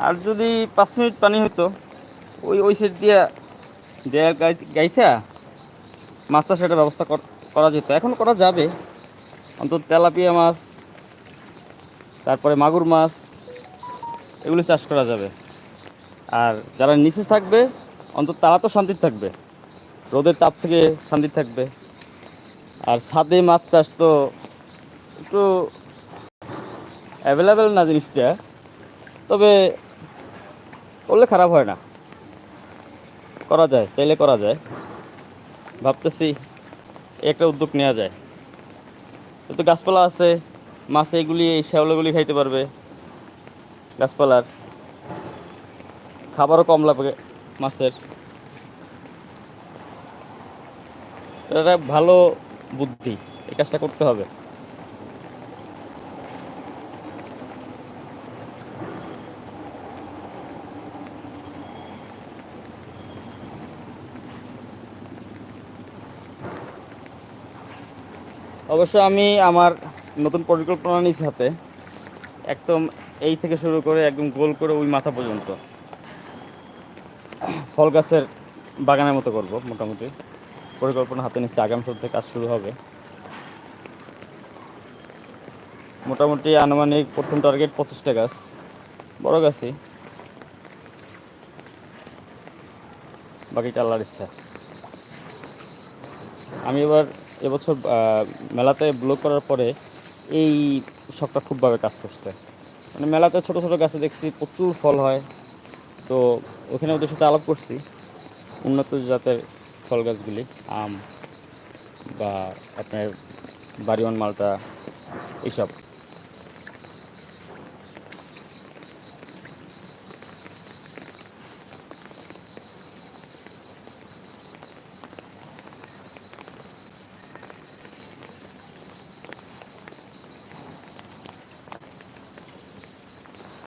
আর যদি পাঁচ মিনিট পানি হতো ওই ওই সাইড দিয়ে দেয়ার গাই- গাইথা মাছ চাষের ব্যবস্থা করা যেত। এখন করা যাবে। অন্তত তেলাপিয়া মাছ, তারপরে মাগুর মাছ, এগুলো চাষ করা যাবে। আর যারা নিচে থাকবে, অন্তত তারা তো শান্তির থাকবে। রোদের তাপ থেকে শান্তি থাকবে। আর ছাদে মাছ চাষ তো একটু অ্যাভেলেবেল না জিনিসটা। তবে করলে খারাপ হয় না। করা যায়, চাইলে করা যায়। ভাবতেছি একটা উদ্যোগ নেওয়া যায়। তো গাছপালা আছে, মাছ এইগুলি এই শ্যাওলাগুলি খাইতে পারবে গাছপালার। খাবারও কম লাগবে মাছের। এটা ভালো বুদ্ধি, এই কাজটা করতে হবে। অবশ্য আমি আমার নতুন পরিকল্পনা নিয়েছি হাতে। একদম এই থেকে শুরু করে একদম গোল করে ওই মাথা পর্যন্ত। ফল গাছের বাগানের মতো করব মোটামুটি। পরিকল্পনা হাতে নিচ্ছে, আগামী সপ্তাহে কাজ শুরু হবে। মোটামুটি আনুমানিক প্রথম টার্গেট পঁচিশটা গাছ। বড় গাছই। বাকিটা আল্লাহর ইচ্ছা। আমি এবার এবছর মেলাতে ব্লক করার পরে এই শখটা খুবভাবে কাজ করছে। মানে মেলাতে ছোট ছোট গাছে দেখছি প্রচুর ফল হয়। তো ওখানে ওদের সাথে আলাপ করছি, উন্নত জাতের ফল গাছগুলি, আম বা আপনার বাড়িওয়ান মালটা, এইসব।